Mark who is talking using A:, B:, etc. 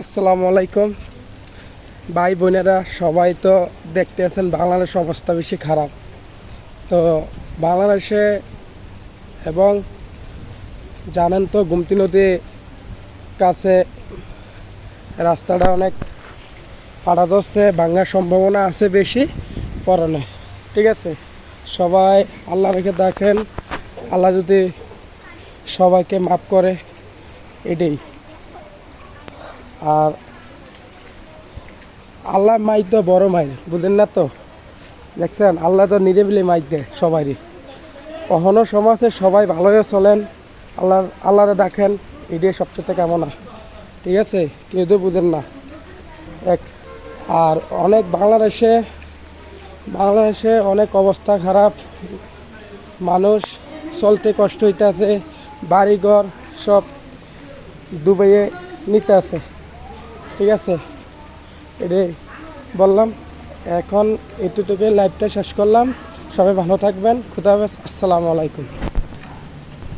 A: আসসালামু আলাইকুম। ভাই বোনেরা, সবাই তো দেখতে আছেন বাংলাদেশ অবস্থা বেশি খারাপ। তো বাংলাদেশে এবং জানেন তো, গুমতি নদী কাছে রাস্তাটা অনেক ফাটা ধরছে ভাঙার সম্ভাবনা আছে বেশি পরনে। ঠিক আছে? সবাই আল্লাহ রেখে দেখেন, আল্লাহ যদি সবাইকে মাফ করে, এটাই। আর আল্লাহ মাইক তো বড় মাইর, বুঝলেন না তো? দেখছেন, আল্লাহ তো নিরিবিলি মাইক দেয় সবারই কখনো সমাজে সবাই ভালোই চলেন আল্লাহ আল্লাহরে দেখেন এটাই সবচেয়ে কেমন। ঠিক আছে? কেউ তো বুঝেন না। এক, আর অনেক বাংলাদেশে বাংলাদেশে অনেক অবস্থা খারাপ। মানুষ চলতে কষ্ট হইতেছে, বাড়িঘর সব ডুবাইয়ে নিতে আছে ঠিক আছে? এটাই বললাম, এখন এটুটুকু লাইভটা শেষ করলাম। সবাই ভালো থাকবেন। খুদা আসসালামু আলাইকুম।